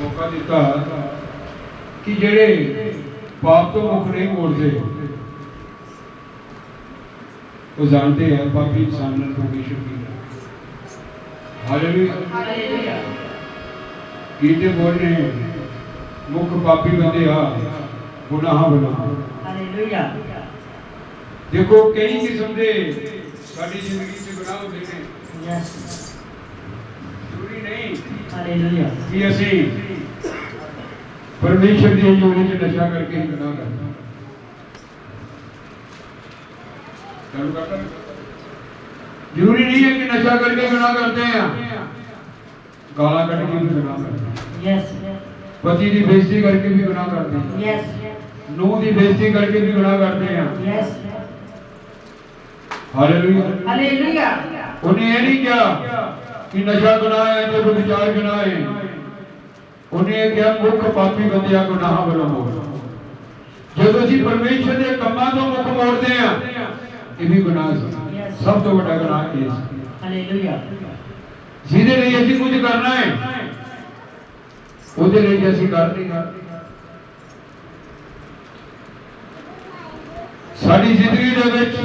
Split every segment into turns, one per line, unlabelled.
ਮੌਕਾ ਦਿੱਤਾ ਕਿ ਜਿਹੜੇ ਪਾਪ ਤੋਂ ਮੁਖ ਨਹੀਂ ਮੋੜਦੇ ਉਹ ਜਾਣਦੇ ਆ ਪਾਪੀ ਇਨਸਾਨ ਨਾਲ ਪਰਮੇਸ਼ਰ ਕੀ ਹੈ ਹਾਲੇਲੂਇਆ
ਹਾਲੇਲੂਇਆ
ਕੀਤੇ ਬੋਲਨੇ ਮੁੱਖ ਪਾਪੀ ਬੰਦੇ ਆ ਗੁਨਾਹਾਂ ਬਣਾ
ਹਾਲੇਲੂਇਆ
ਦੇਖੋ ਕਈ ਕਿਸਮ ਦੇ ਸਾਡੀ ਜ਼ਿੰਦਗੀ 'ਚ ਗੁਨਾਹ ਹੁੰਦੇ ਨੇ।
ਯੈਸ
ਜ਼ਰੂਰੀ ਨਹੀਂ
ਹਾਲੇਲੂਇਆ
ਕਿ ਅਸੀਂ ਪਰਮੇਸ਼ਰ ਦੀ ਹਜ਼ੂਰੀ 'ਚ ਨਸ਼ਾ ਕਰਕੇ ਹੀ ਗੁਨਾਹ ਕਰਦੇ ਹਾਂ। ਚਾਲੂ ਕਰਤਾ ਨਾ? ਜ਼ਰੂਰੀ ਨਹੀਂ ਹੈ ਕਿ ਨਸ਼ਾ ਕਰਕੇ ਗੁਨਾਹ ਕਰਦੇ ਆ ਗਾਲਾਂ ਕੱਢ ਕੇ ਵੀ ਗੁਨਾਹ ਕਰਦੇ ਹਾਂ।
ਯੈਸ
ਪਤੀ ਦੀ ਬੇਇੱਜ਼ਤੀ ਕਰਕੇ ਵੀ ਗੁਨਾਹ ਕਰਦੇ ਹਾਂ
ਯੈਸ
ਨੂੰਹ ਦੀ ਬੇਇੱਜ਼ਤੀ ਕਰਕੇ ਵੀ ਗੁਨਾਹ ਕਰਦੇ ਆ
ਯੈਸ
ਹਾਲੇਲੂਇਆ
ਹਾਲੇਲੂਇਆ
ਉਹਨੇ ਇਹ ਨਹੀਂ ਕਿਹਾ ਕਿ ਨਸ਼ਾ ਗੁਨਾਹ ਹੈ ਤੇ ਵਿਚਾਰ ਗੁਨਾਹ ਹੈ ਉਹਨੇ ਕਿਹਾ ਮੁੱਖ ਪਾਪੀ ਬੰਦਿਆ ਗੁਨਾਹਾਂ ਵੱਲੋਂ ਮੋੜ। ਜਦੋਂ ਅਸੀਂ ਪਰਮੇਸ਼ਰ ਦੇ ਕੰਮਾਂ ਤੋਂ ਮੁੱਖ ਮੋੜਦੇ ਆ ਇਹ ਵੀ ਗੁਨਾਹ ਸੀ। ਸਭ ਤੋਂ ਵੱਡਾ ਗੁਨਾਹ ਇਹ ਸੀ।
ਹਾਲੇਲੂਇਆ
ਜਿਹਦੇ ਲਈ ਅਸੀਂ ਕੁਝ ਕਰਨਾ ਹੈ ਉਹਦੇ ਲਈ ਅਸੀਂ ਕਰ ਨਹੀਂ ਕਰਦੇ। ਸਾਡੀ ਜ਼ਿੰਦਗੀ ਦੇ ਵਿੱਚ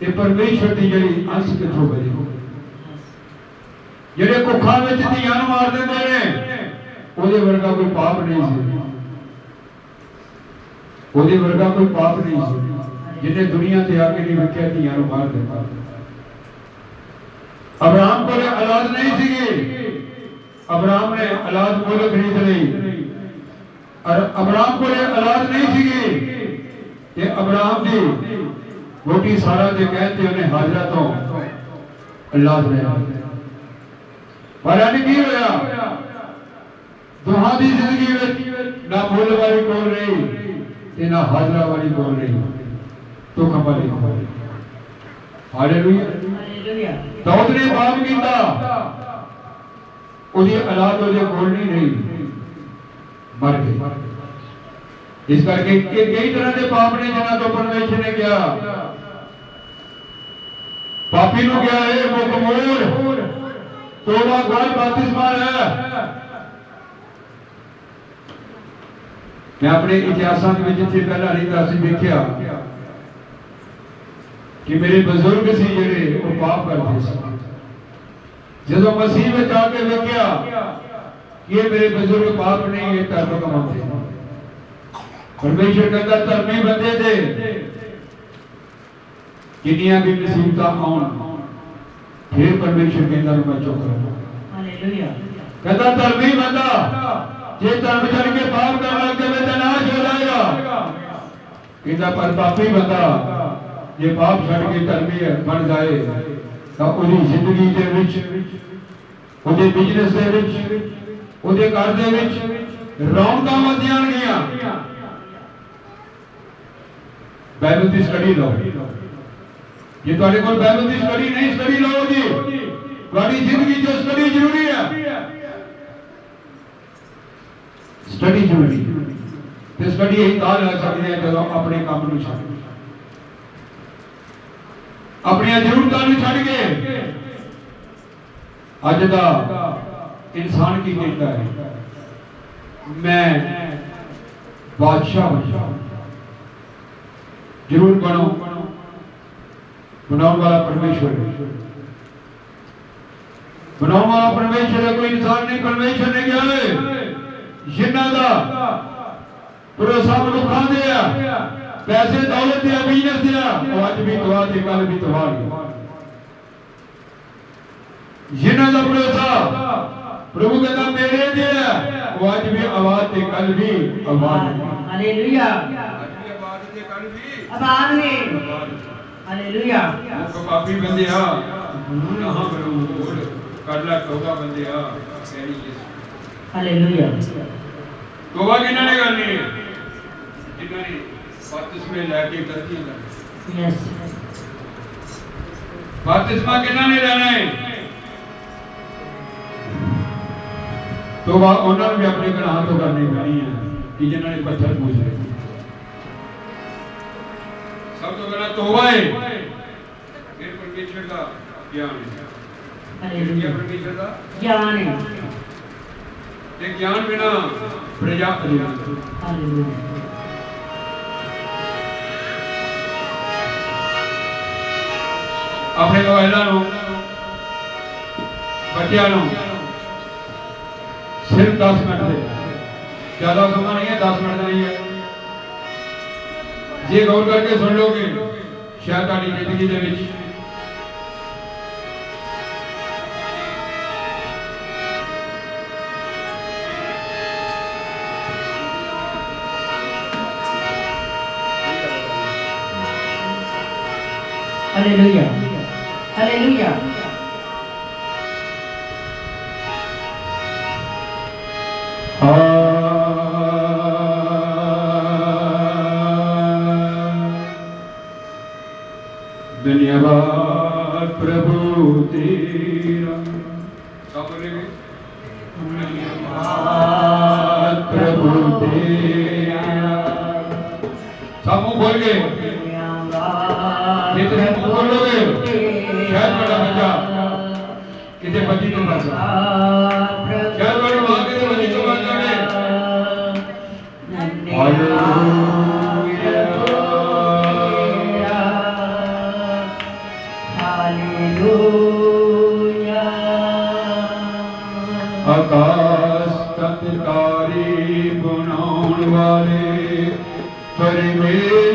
ਤੇ ਪਰਮੇਸ਼ਰ ਦੀ ਜਿਹੜੀ ਅੰਸ਼ ਕਿੱਥੋਂ ਬਣੀ ਜਿਹੜੇ ਕੁੱਖਾਂ ਵਿੱਚ ਧੀਆਂ ਨੂੰ ਮਾਰ ਦਿੰਦੇ ਨੇ, ਉਹਦੇ ਵਰਗਾ ਕੋਈ ਪਾਪ ਨਹੀਂ ਸੀ। ਉਹਦੇ ਵਰਗਾ ਕੋਈ ਪਾਪ ਨਹੀਂ ਸੀ। ਜਿਹਨੇ ਦੁਨੀਆ ਤੇ ਆ ਕੇ ਨਹੀਂ ਵੇਖਿਆ, ਧੀਆਂ ਨੂੰ ਮਾਰ ਦਿੱਤਾ। ਅਬਰਾਮ ਕੋਲ ਔਲਾਦ ਨਹੀਂ ਸੀਗੀ। ਅਬਰਾਮ ਨੇ ਔਲਾਦ ਮੁੱਲ ਖਰੀਦ ਲਈ। ਔਰ ਅਬਰਾਮ ਕੋਲ ਔਲਾਦ ਨਹੀਂ ਸੀਗੀ। ਤੇ ਅਬਰਾਮ ਦੀ ਰੋਟੀ ਸਾਰਾ ਦੇ ਕਹਿੰਦੇ ਉਹਨੇ ਹਾਜ਼ਰਾ ਤੋਂ ਲੈ ਲਈ ਪਰ ਅੱਜ ਕੀ ਹੋਇਆ? ਦੋਹਾਂ ਦੀ ਜ਼ਿੰਦਗੀ ਵਿੱਚ ਨਾ ਮੁੱਲ ਵਾਲੀ ਕੋਲ ਰਹੀ ਤੇ ਨਾ ਹਾਜ਼ਰਾ ਵਾਲੀ ਕੋਲ ਰਹੀ? ਤੋ ਕਮਾਲੀ ਹਾਲੇਲੂਇਆ
ਹਾਲੇਲੂਇਆ
ਦਾਊਦ ਨੇ ਪਾਪ ਕੀਤਾ। ਉਹਦੀ ਔਲਾਦ ਉਹਦੇ ਕੋਲ ਨਹੀਂ ਰਹੀ। ਮਰ ਗਈ। ਇਸ ਕਰਕੇ ਇਹ ਕਈ ਤਰ੍ਹਾਂ ਦੇ ਪਾਪ ਨੇ ਜਿਨ੍ਹਾਂ ਤੋਂ ਪਰਮੇਸ਼ਰ ਨੇ ਕਿਹਾ پاپی نو کیا ہے، وہ کمور۔ توڑا گھر باتیس مار ہے۔ میں اپنے اتحاساں کے وجہ سے پہلا نہیں تھا سی دیکھیا۔ کہ میرے بزرگ سی جڑے، وہ پاپ کر کرتے سن جدو مسیح میں جا کے دیکھیا یہ میرے بزرگ پاپ نہیں، یہ تعلق کماتے پرمیشور کہتا ترمی بندے دے۔ ਦੇ ਕਿੰਨੀਆਂ ਵੀ ਮੁਸੀਬਤਾਂ ਆਉਣ ਫਿਰ ਪਰਮੇਸ਼ਰ ਕਹਿੰਦਾ ਮੈਂ ਚੁੱਪ ਰਹਾਂ
ਹਾਲੇਲੂਇਆ
ਕਹਿੰਦਾ ਧਰਮੀ ਬੰਦਾ ਜੇ ਧਰਮ ਛੱਡ ਕੇ ਪਾਪ ਕਰਨ ਲੱਗ ਜਾਵੇ ਤਾਂ ਨਾਸ਼ ਹੋ ਜਾਏਗਾ। ਕਹਿੰਦਾ ਪਰ ਪਾਪੀ ਬੰਦਾ ਜੇ ਪਾਪ ਛੱਡ ਕੇ ਧਰਮੀ ਬਣ ਜਾਏ ਤਾਂ ਉਹਦੀ ਜ਼ਿੰਦਗੀ ਦੇ ਵਿੱਚ ਉਹਦੇ ਬਿਜ਼ਨਸ ਦੇ ਵਿੱਚ ਉਹਦੇ ਘਰ ਦੇ ਵਿੱਚ ਰੌਣਕਾਂ ਵੱਧ ਜਾਣਗੀਆਂ ਬਾਈਬਲ ਦੀ ਸਟੱਡੀ ਲਓ। ਜੇ ਤੁਹਾਡੇ ਕੋਲ ਬਾਈਬਲ ਦੀ ਸਟੱਡੀ ਨਹੀਂ ਸਟੱਡੀ ਲਓਗੇ ਤੁਹਾਡੀ ਜ਼ਿੰਦਗੀ 'ਚ ਸਟੱਡੀ ਜ਼ਰੂਰੀ ਹੈ ਸਟੱਡੀ ਜ਼ਰੂਰੀ ਤੇ ਸਟੱਡੀ ਇਹ ਤਾਂ ਲੈ ਸਕਦੇ ਆ ਜਦੋਂ ਆਪਣੇ ਕੰਮ ਨੂੰ ਛੱਡ ਆਪਣੀਆਂ ਜ਼ਰੂਰਤਾਂ ਨੂੰ ਛੱਡ ਕੇ ਅੱਜ ਦਾ ਇਨਸਾਨ ਕੀ ਕਹਿੰਦਾ ਹੈ ਮੈਂ ਬਾਦਸ਼ਾਹ ਬਣਾ ਜ਼ਰੂਰ ਬਣੋ ਬਣਾਉਣ ਵਾਲਾ ਪਰਮੇਸ਼ਵਰ ਹੈ। ਬਣਾਉਣ ਵਾਲਾ ਪਰਮੇਸ਼ਵਰ ਹੈ ਕੋਈ ਇਨਸਾਨ ਨਹੀਂ ਪਰਮੇਸ਼ਵਰ ਨੇ ਕਿਹਾ ਹੈ। ਜਿਨ੍ਹਾਂ ਦਾ ਭਰੋਸਾ ਮਨੁੱਖਾਂ ਦੇ ਆ ਪੈਸੇ ਦੌਲਤ ਤੇ ਬਿਜ਼ਨਸ ਤੇ ਆ ਉਹ ਅੱਜ ਵੀ ਦੁਆ ਤੇ ਕੱਲ ਵੀ ਦੁਆ ਜਿਨ੍ਹਾਂ ਦਾ ਭਰੋਸਾ ਪ੍ਰਭੂ ਕਹਿੰਦਾ ਮੇਰੇ ਤੇ ਆ ਉਹ ਅੱਜ ਵੀ ਆਵਾਜ਼ ਤੇ ਕੱਲ ਵੀ ਆਵਾਜ਼
ਹਾਲੇਲੂਇਆ।
ਆਵਾਜ਼ ਤੇ ਕੱਲ ਵੀ।
ਆਬਾਦ ਨੇ। ਹਾਲੇਲੂਇਆ
ਮੁੱਖ ਪਾਪੀ ਬੰਦੇ ਆ। ਗੁਨਾਹਾਂ ਵੱਲੋਂ ਮੋੜ ਕਰ ਕਰ ਲੈ ਤੋਬਾ ਬੰਦਿਆ ਕਹਿਣੀ ਯਿਸੂ
ਹਾਲੇਲੂਇਆ
ਤੋਬਾ ਕਿਹਨਾਂ ਨੇ ਕਰਨੀ? ਹੈ ਜਿਨ੍ਹਾਂ ਨੇ ਬਪਤਿਸਮੇ ਲੈ ਕੇ ਗਲਤੀਆਂ ਕਰ
ਯੈਸ
ਬਪਤਿਸਮਾ ਕਿਹਨਾਂ ਨੇ ਲੈਣਾ ਹੈ? ਤੋਬਾ ਉਹਨਾਂ ਨੂੰ ਵੀ ਆਪਣੇ ਗੁਨਾਹ ਤੋਂ ਕਰਨੀ ਪੈਣੀ ਹੈ ਕਿ ਜਿਨ੍ਹਾਂ ਨੇ ਪੱਥਰ ਪੂਜ। ਸਭ ਤੋਂ ਪਹਿਲਾਂ ਤੋਬਾ ਹੈ ਫਿਰ ਪਰਮੇਸ਼ਰ ਦਾ ਗਿਆਨ ਹੈ। ਫਿਰ ਕੀ
ਹਾਲੇਲੂਇਆ
ਹੈ ਪਰਮੇਸ਼ਰ ਦਾ
ਗਿਆਨ ਹੈ।
ਤੇ ਗਿਆਨ ਬਿਨਾ ਪ੍ਰਜਾ ਅਧੂਰੀ
ਹਾਲੇਲੂਇਆ
ਆਪਣੇ ਮੋਬਾਈਲਾਂ ਨੂੰ ਬੱਚਿਆਂ ਨੂੰ ਸਿਰਫ 10 ਮਿੰਟ ਦੇ। ਜ਼ਿਆਦਾ ਸਮਾਂ ਨਹੀਂ ਹੈ 10 ਮਿੰਟ ਦਾ ਨਹੀਂ ਹੈ। ਜੇ ਗੌਰ ਕਰਕੇ ਸੁਣ ਲੋਗੇ ਸ਼ਾਇਦ ਤੁਹਾਡੀ ਜ਼ਿੰਦਗੀ ਦੇ ਵਿੱਚ
ਹਾਲੇਲੂਇਆ ਹਾਲੇਲੂਇਆ
ਆਕਾਸ਼ ਤਤ ਬਣਾਉਣ ਵਾਲੇ ਪਰਮੇਸ਼ਵਰ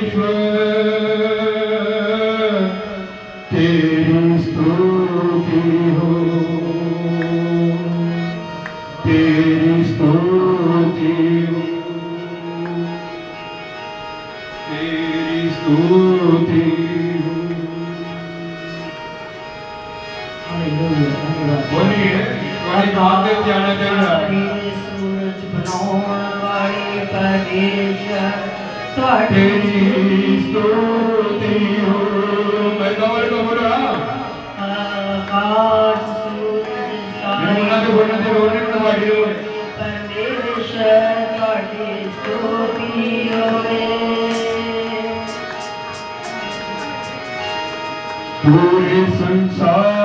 पूरे संसार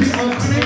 Thank you.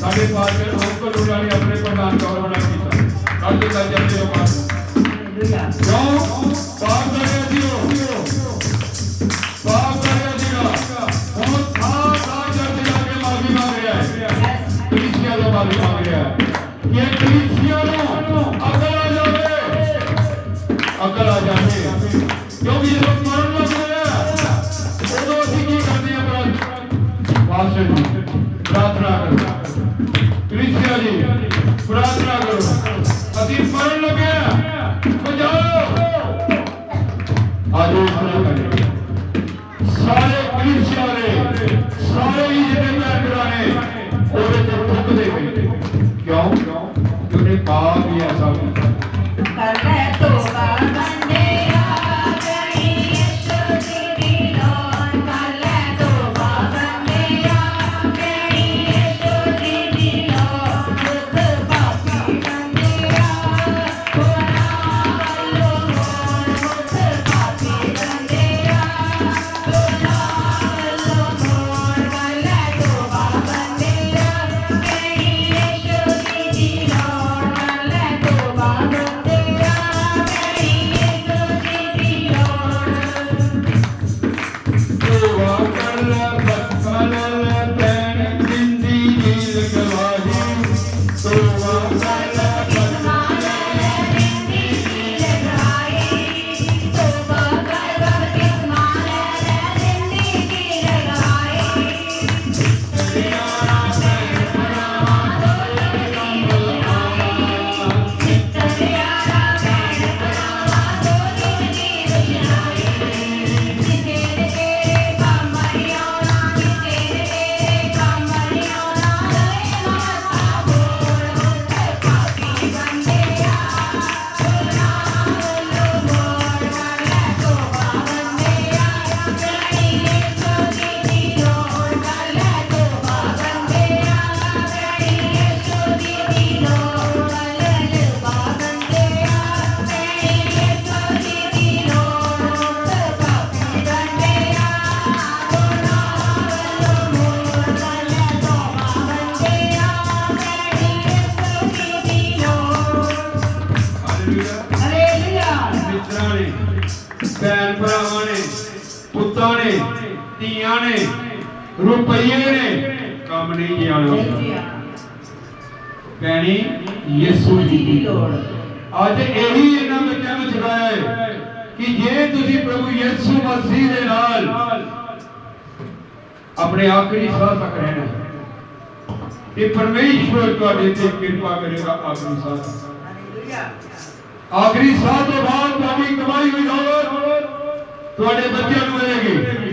ਸਾਡੇ ਪਾਰਟੀ ਲੋਕਲ ਉਹਨਾਂ ਨੇ ਆਪਣੇ ਪ੍ਰਧਾਨ ਕੌਰ ਬਣਾ ਕੀਤਾ ਕੱਢ ਦਿੱਤਾ ਜਾਂਦੇ ਲੋਕਾਂ ਨੂੰ ਕਿਉਂ ਧੀਆਂ ਨੇ ਰੁਪਈਏ ਨੇ ਕੰਮ ਨਹੀਂ
ਨਹੀਂ
ਜਾਣਾ
ਜੀ ਆ
ਪੈਣੀ ਯਿਸੂ ਜੀ
ਦੀ
ਦੀ
ਲੋੜ
ਅੱਜ ਇਹੀ ਇਹਨਾਂ ਬੱਚਿਆਂ ਨੂੰ ਸਿਖਾਇਆ ਹੈ ਕਿ ਜੇ ਤੁਸੀਂ ਪ੍ਰਭੂ ਯਿਸੂ ਮਸੀਹ ਦੇ ਨਾਲ ਆਪਣੇ ਆਖਰੀ ਸਾਹ ਤੱਕ ਰਹਿਣਾ ਹੈ, ਤੇ ਪਰਮੇਸ਼ਵਰ ਤੁਹਾਡੇ ਤੇ ਕਿਰਪਾ ਕਰੇਗਾ ਆਖਰੀ ਸਾਹ ਤੱਕ।
ਹਾਲੇਲੂਇਆ
ਆਖਰੀ ਸਾਹ ਤੋਂ ਬਾਅਦ ਤੁਹਾਡੀ ਕਮਾਈ ਹੋਈ ਦੌਲਤ ਤੁਹਾਡੇ ਬੱਚਿਆਂ ਨੂੰ ਮਿਲੇਗੀ
ਹਾਲੇਲੂਇਆ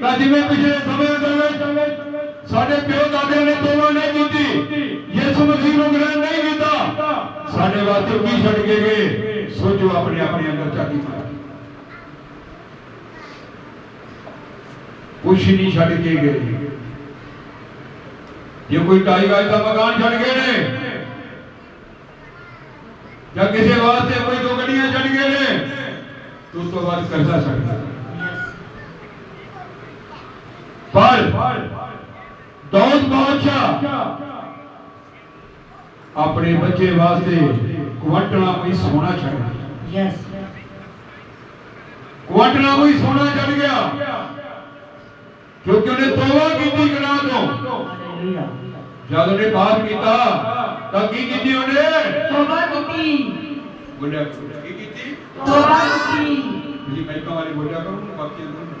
ਤਾਂ ਜਿਵੇਂ ਪਿਛਲੇ ਸਮੇਂ ਦੇ ਵਿੱਚ ਸਾਡੇ ਪਿਓ ਦਾਦਿਆਂ ਨੇ ਤੋਬਾ ਨਹੀਂ ਕੀਤੀ ਯਿਸੂ ਮਸੀਹ ਨੂੰ ਗ੍ਰਹਿਣ ਨਹੀਂ ਕੀਤਾ ਸਾਡੇ ਵਾਸਤੇ ਕੀ ਛੱਡ ਕੇ ਗਏ ਸੋਚੋ ਆਪਣੇ ਆਪਣੇ ਅੰਦਰ ਝਾਤੀ ਮਾਰ ਕੁਛ ਨਹੀਂ ਛੱਡ ਕੇ ਗਏ ਜੇ ਕੋਈ ਢਾਈ ਗਜ ਦਾ ਮਕਾਨ ਛੱਡ ਗਏ ਨੇ ਜਾਂ ਕਿਸੇ ਵਾਸਤੇ ਕੋਈ ਦੋ ਗੱਡੀਆਂ ਛੱਡ ਗਏ ਨੇ ਤੇ ਉਸ ਤੋਂ ਬਾਅਦ ਕਰਜ਼ਾ ਛੱਡ ਗਏ ਪਰ ਦੌਲਤ ਬਾਦਸ਼ਾਹ ਆਪਣੇ ਬੱਚੇ ਵਾਸਤੇ ਕੁਆਂਟਲਾਂ ਕੋਈ ਸੋਨਾ ਛੱਡ ਗਿਆ।
ਯੈਸ
ਕੁਆਂਟਲਾਂ ਕੋਈ ਸੋਨਾ ਛੱਡ ਗਿਆ। ਕਿਉਂਕਿ ਉਹਨੇ ਤੋਬਾ ਕੀਤੀ ਗੁਨਾਹ ਤੋਂ। ਜਦ ਉਹਨੇ ਪਾਪ ਕੀਤਾ ਤਾਂ ਕੀ ਕੀਤੀ ਉਹਨੇ?
ਤੋਬਾ ਕੀਤੀ।
ਬੋਲਿਆ। ਕੀ ਕੀਤੀ?
ਤੋਬਾ ਕੀਤੀ।
ਤੁਸੀਂ ਮਾਈਕਾਂ ਵਾਲੇ ਬੋਲਿਆ ਕਰੋ ਨਾ ਬਾਕੀ ਹਾਲੇਲੂਇਆ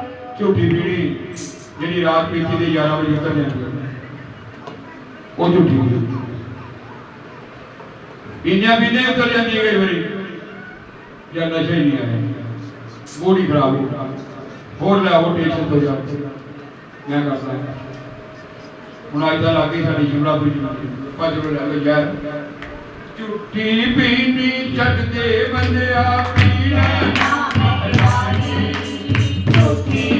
ਝੂਠੀ ਪੀਣੀ ਜਿਹੜੀ ਰਾਤ ਦੇ 11 ਵਜੇ ਉੱਤਰ ਜਾਂਦੀ ਹੈ। ਉਹ ਝੂਠੀ ਹੁੰਦੀ ਪੀਂਦਿਆਂ ਪੀਂਦੇ ਉੱਤਰ ਜਾਂਦੀ ਹੈ ਵਾਰੀ। ਜਾਂ ਨਸ਼ਾ ਹੀ ਨਹੀਂ ਆਇਆ। ਬੋਡੀ ਖਰਾਬ ਹੋ ਹੋਰ ਲੈ ਉਹ ਟੇਸ਼ਨ ਤੋਂ ਜਾ। ਮੈਂ ਕਰਦਾ। ਹੁਣ ਅੱਜ ਦਾ ਲੱਗੇ ਸਾਡੀ ਸ਼ਿਮਲਾ ਪੂਰੀ ਭੱਜ ਰੋ ਲੈ ਕੇ ਯਾਰ ਝੂਠੀ ਪੀਣੀ ਛੱਡਦੇ ਬੰਦਿਆ ਪੀਣਾ। ਝੂਠੀ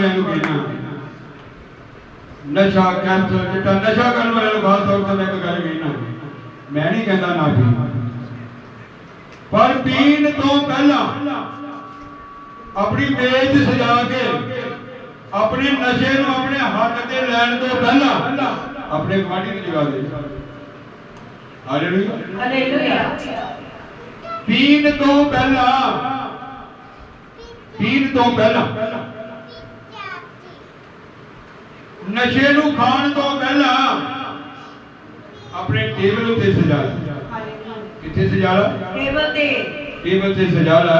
ਵਾਲਿਆਂ ਨੂੰ ਕਹਿਣਾ। ਨਸ਼ਾ ਕੈਂਸਰ ਚਿੱਟਾ ਨਸ਼ਾ ਕਰਨ ਵਾਲਿਆਂ ਨੂੰ ਖਾਸ ਤੌਰ ਤੇ ਇੱਕ ਗੱਲ ਕਹਿਣਾ ਮੈਂ ਨਹੀਂ ਕਹਿੰਦਾ ਨਾ ਪੀ ਪਰ ਪੀਣ ਤੋਂ ਪਹਿਲਾਂ ਆਪਣੀ ਮੇਜ਼ ਸਜਾ ਕੇ ਆਪਣੇ ਨਸ਼ੇ ਨੂੰ ਆਪਣੇ ਹੱਥ ਤੇ ਲੈਣ ਤੋਂ ਪਹਿਲਾਂ ਆਪਣੇ ਗਵਾਂਢੀ ਨੂੰ ਜਗਾ ਦੇ। ਹਾਲੇਲੂਇਆ
ਹਾਲੇਲੂਇਆ
ਪੀਣ ਤੋਂ ਪਹਿਲਾਂ ਪੀਣ ਤੋਂ ਪਹਿਲਾਂ ਨਸ਼ੇ ਨੂੰ ਖਾਣ ਤੋਂ ਪਹਿਲਾਂ ਆਪਣੇ ਟੇਬਲ ਉੱਤੇ ਸਜਾ ਲੈ। ਕਿੱਥੇ ਸਜਾ ਲਾ?
ਟੇਬਲ ਤੇ।
ਟੇਬਲ ਤੇ ਸਜਾ ਲਾ।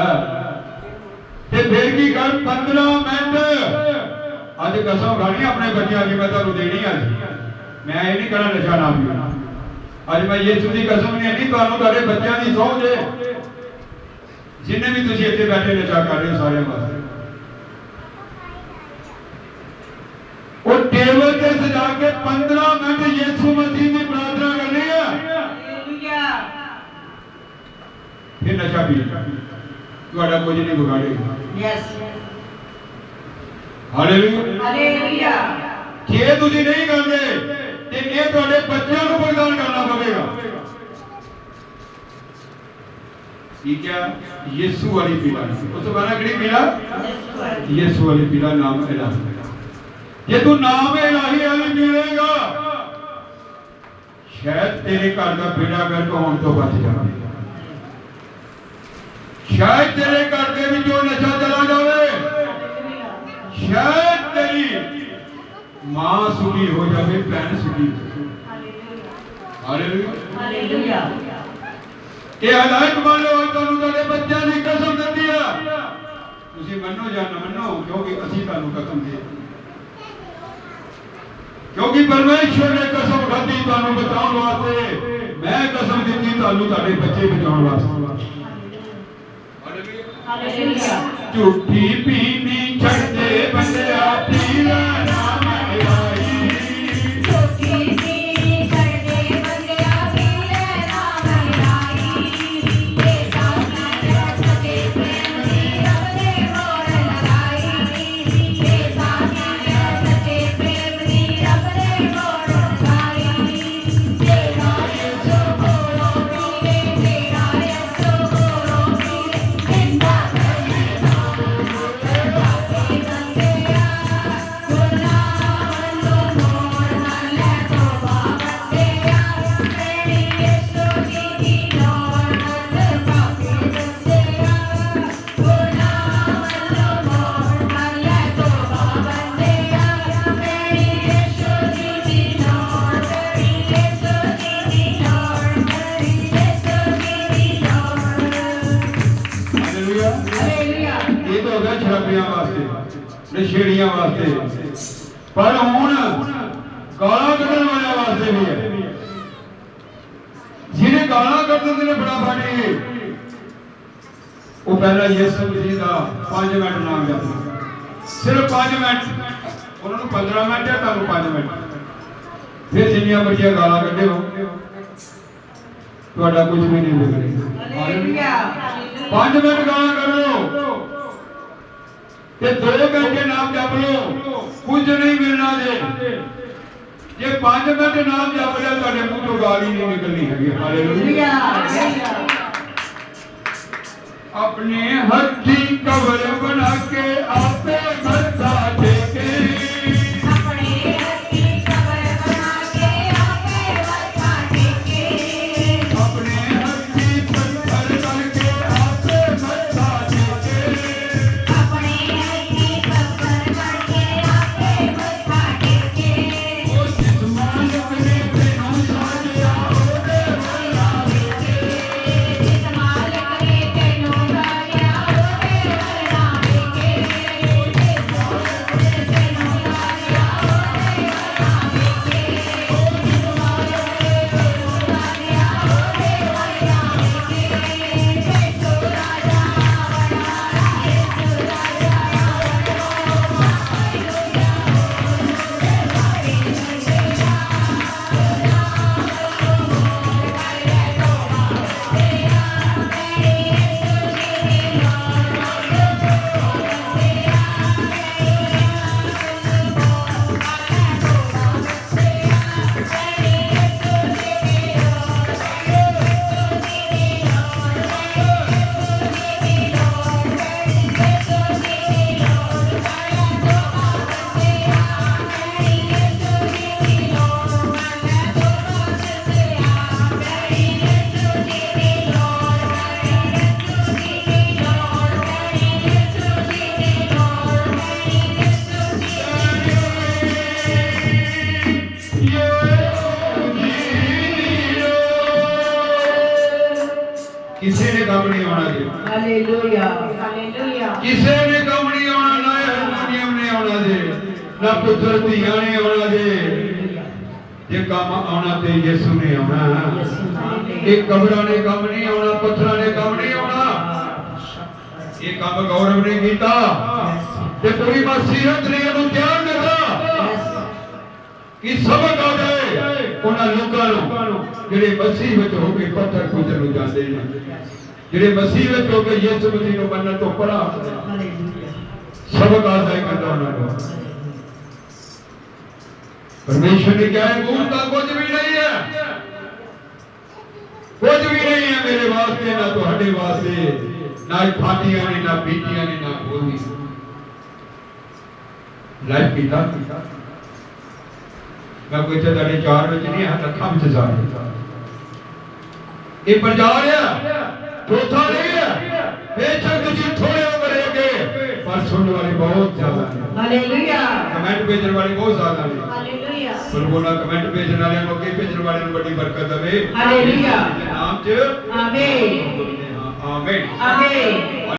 ਤੇ ਫਿਰ ਕੀ ਕਰ? 15 ਮਿੰਟ। ਅੱਜ ਕਸਮ ਖਾਣੀ ਆਪਣੇ ਬੱਚਿਆਂ ਦੀ ਮੈਂ ਤੁਹਾਨੂੰ ਦੇਣੀ ਅੱਜ। ਮੈਂ ਇਹ ਨਹੀਂ ਕਰਾਂ ਨਸ਼ਾ ਨਾ ਪੀਣਾ ਅੱਜ ਮੈਂ ਯਿਸੂ ਦੀ ਕਸਮ ਨਹੀਂ ਨਹੀਂ ਤੁਹਾਨੂੰ ਤੁਹਾਡੇ ਬੱਚਿਆਂ ਦੀ ਸਹੁੰ ਜੇ। ਜਿੰਨੇ ਵੀ ਤੁਸੀਂ ਇੱਥੇ ਬੈਠੇ ਨਸ਼ਾ ਕਰ ਰਹੇ ਹੋ ਸਾਰਿਆਂ ਵਾਸਤੇ। کے پندرہ منٹ یسو مسیح کی
پرارتھنا
کرنی ہے۔ پھر نشا پی۔ تھوڑا کچھ
نہیں
بگاڑے۔
گا
ہالیلویا جے نہیں کرتے تے اے تہاڈے بچیاں نو بلدان کرنا پے گا۔ ٹھیک ہے؟ یسوع علی پیلا۔ اس بارے کڑی پیلا؟ یسوع علی پیلا نام اعلان ਜੇ ਤੂੰ ਨਾਮ ਇਲਾਹੀ ਵਾਲੀ ਪੀੜੇਗਾ ਸ਼ਾਇਦ ਤੇਰੇ ਘਰ ਦਾ ਬੇੜਾ ਗਰਕ ਹੋਣ ਤੋਂ ਬਚ ਜਾਵੇਗਾ ਸ਼ਾਇਦ ਤੇਰੇ ਘਰ ਦੇ ਵਿੱਚੋਂ ਨਸ਼ਾ ਚਲਾ ਜਾਵੇ ਸ਼ਾਇਦ ਤੇਰੀ ਮਾਂ ਸੁਖੀ ਹੋ ਜਾਵੇ ਭੈਣ ਸੁਖੀ ਹੋ ਜਾਵੇ ਹਾਲੇਲੂਇਆ
ਹਾਲੇਲੂਇਆ
ਇਹ ਹਦਾਇਤ ਮੰਨ ਲਓ ਅੱਜ ਤੁਹਾਨੂੰ ਤੁਹਾਡੇ ਬੱਚਿਆਂ ਦੀ ਕਸਮ ਦਿੱਤੀ ਆ ਤੁਸੀਂ ਮੰਨੋ ਜਾਂ ਨਾ ਮੰਨੋ ਕਿਉਂਕਿ ਅਸੀਂ ਤੁਹਾਨੂੰ ਕਸਮ ਦੇ کیونکہ پرمیشور نے قسم کھدی تمہیں بچاؤ واسطے۔ میں قسم دیتی تانوں تہاڈے بچے بچاؤ واسطے۔ ہalleluya پیندی ਉਹ ਪਹਿਲਾਂ ਯਿਸੂ ਮਸੀਹ ਦਾ 5 ਮਿੰਟ ਨਾਮ ਜਪਦਾ ਸਿਰਫ 5 ਮਿੰਟ। ਉਹਨਾਂ ਨੂੰ 15 ਮਿੰਟ ਹੈ ਤੁਹਾਨੂੰ 5 ਮਿੰਟ? ਫਿਰ ਜਿੰਨੀਆਂ ਬੱਚੀਆਂ ਗਾਲਾਂ ਕੱਢਿਓ। ਤੁਹਾਡਾ ਕੁਝ ਵੀ ਨਹੀਂ ਵਿਗੜੇਗਾ।
ਹਾਲੇਲੂਆ
5 ਮਿੰਟ ਗਾਲਾਂ ਕਰ ਲਓ। ਤੇ 2 ਘੰਟੇ ਨਾਮ ਜਪ ਲਓ। ਕੁਝ ਨਹੀਂ ਮਿਲਣਾ ਜੇ। ਜੇ 5 ਮਿੰਟ ਨਾਮ ਜਪ ਲਿਆ ਤੁਹਾਡੇ ਮੂੰਹ ਤੋਂ ਗਾਲ ਹੀ ਨਹੀਂ ਨਿਕਲਣੀ ਹੈਗੀ। ਹਾਲੇਲੂਇਆ
ਹਾਲੇਲੂਇਆ
اپنے ہتھی کور بنا کے آتے مرتا دیکھیں ਪੁੱਤਰ ਧੀਆਂ ਨੇ ਆਉਣਾ ਜੀ ਜੇ ਕੰਮ ਆਉਣਾ ਤੇ ਯਿਸੂ ਨੇ ਆਉਣਾ। ਇਹ ਕਬਰਾਂ ਨੇ ਕੰਮ ਨਹੀਂ ਆਉਣਾ ਪੱਥਰਾਂ ਨੇ ਕੰਮ ਨਹੀਂ ਆਉਣਾ। ਇਹ ਕੰਮ ਗੌਰਵ ਨੇ ਕੀਤਾ। ਤੇ ਪੂਰੀ ਮਸੀਹਤ ਨੇ ਇਹਨੂੰ ਤਿਆਰ ਕੀਤਾ ਕਿ ਸਬਕ ਆ ਜਾਏ ਉਹਨਾਂ ਲੋਕਾਂ ਨੂੰ ਜਿਹੜੇ ਮਸੀਹ ਵਿੱਚ ਹੋ ਕੇ ਪੱਥਰ ਪੂਜਣ ਨੂੰ ਜਾਂਦੇ ਨੇ। ਜਿਹੜੇ ਮਸੀਹ ਵਿੱਚ ਹੋ ਕੇ ਯਿਸੂ ਮਸੀਹ ਨੂੰ ਮੰਨਣ ਤੋਂ ਪਰਾਂ ਸਬਕ ਆ ਜਾਏ ਕਰਦਾ ਉਹਨਾਂ ਨੂੰ। ਪਰਮੇਸ਼ਰ ਨੇ ਕਿਹਾ ਹੈ ਮੂਲ ਤਾਂ ਕੁਝ ਵੀ ਨਹੀਂ ਹੈ। ਕੁਝ ਵੀ ਨਹੀਂ ਹੈ ਮੇਰੇ ਵਾਸਤੇ, ਨਾ ਤੁਹਾਡੇ ਵਾਸਤੇ, ਨਾ ਖਾਦੀਆਂ ਨੇ, ਨਾ ਪੀਤੀਆਂ ਨੇ, ਨਾ ਬੋਲਦੀਆਂ ਲਾਈਫ ਕੀਤਾ ਮੈਂ ਕੋਈ ਤੇ ਤੁਹਾਡੇ ਚਾਰ ਵਿੱਚ ਨਹੀਂ ਹਾਂ ਲੱਖਾਂ ਵਿੱਚ ਜਾ ਰਿਹਾ। ਇਹ ਪ੍ਰਚਾਰ ਆ ਚੌਥਾ ਨਹੀਂ ਹੈ। ਬੇਸ਼ੱਕ ਤੁਸੀਂ ਥੋੜੇ سننے والی بہت زیادہ
ہیں۔
ہالیلویا۔ کمنٹ بھیجنے والی بہت زیادہ
ہے
ہالیلویا۔ پر بولا کمنٹ بھیجنے والے موقع بھیجنے والے نوں بڑی برکت دے۔
ہالیلویا۔
نام چ آمین۔
ہاں،
آمین۔
آمین۔